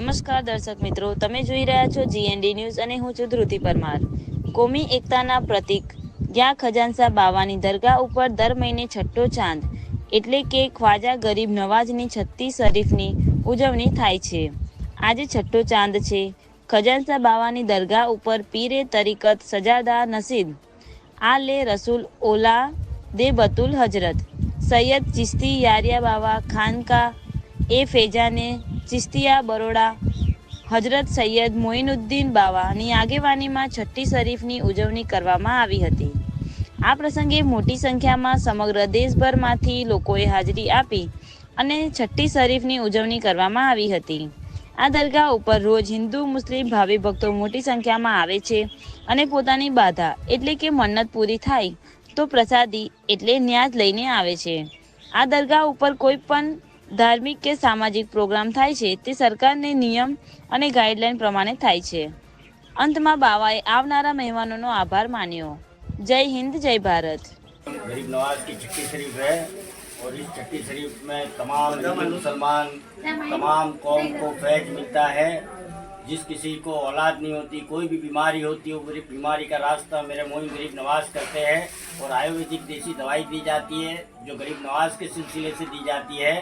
નમસ્કાર દર્શક મિત્રો, તમે જોઈ રહ્યા છો જીએનડી ન્યૂઝ અને હું છું ધ્રુતિ પરમાર. કોમી એકતાના પ્રતીક જ્યાં ખજાનસા બાવાની દરગાહ ઉપર દર મહિને છઠ્ઠો ચાંદ, એટલે કે ખ્વાજા ગરીબ નવાજની છત્તી શરીફની ઉજવણી થાય છે. આજે છઠ્ઠો ચાંદ છે. ખજાનસા બાવાની દરગાહ ઉપર પીરે તરીકત સજાદા નસીદ આ લે રસૂલ ઓલા દે બતુલ હજરત સૈયદ ચિસ્તી યારિયા બાવા ખાનકા એ ફેજાને ચિસ્તિયા, બરોડા હજરત સૈયદ મોઇનુદ્દીન બાવાની આગેવાનીમાં છઠ્ઠી શરીફની ઉજવણી કરવામાં આવી હતી. આ પ્રસંગે મોટી સંખ્યામાં સમગ્ર દેશભરમાંથી લોકોએ હાજરી આપી અને છઠ્ઠી શરીફની ઉજવણી કરવામાં આવી હતી. આ દરગાહ ઉપર રોજ હિન્દુ, મુસ્લિમ ભાવિ ભક્તો મોટી સંખ્યામાં આવે છે અને પોતાની બાધા એટલે કે મન્નત પૂરી થાય તો પ્રસાદી એટલે ન્યાજ લઈને આવે છે. આ દરગાહ ઉપર કોઈ પણ ધાર્મિક કે સામાજિક પ્રોગ્રામ થાય છે તે સરકારને નિયમ અને ગાઈડલાઈન પ્રમાણે થાય છે અંતમાં બાવાએ આવનારા મહેમાનોનો આભાર માન્યો જય હિન્દ જય ભારત गरीब नवाज की छठी शरीफ है और इस छठी शरीफ में तमाम हिंदू मुसलमान तमाम कौम को फैज मिलता है जिस किसी को औलाद नहीं होती कोई भी बीमारी होती है वो गरीब बीमारी का रास्ता मेरे मोइन गरीब नवाज करते हैं और आयुर्वेदिक देसी दवाई दी जाती है जो गरीब नवाज के सिलसिले से दी जाती है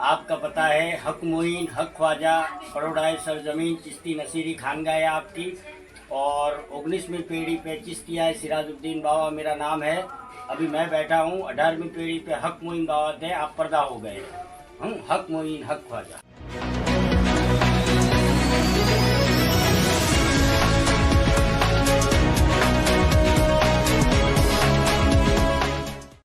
आपका पता है, हक मोइन, हक ख्वाजा बड़ोड़ा सरजमीन, चिश्ती नसीरी खानगा है आपकी, और उन्नीसवीं पीढ़ी पे चिश्तिया सिराजुद्दीन बाबा मेरा नाम है। अभी मैं बैठा हूँ, अठारहवीं पीढ़ी पे हक मोइन बाबा थे, आप पर्दा हो गए। हम हक मोइन, हक ख्वाजा।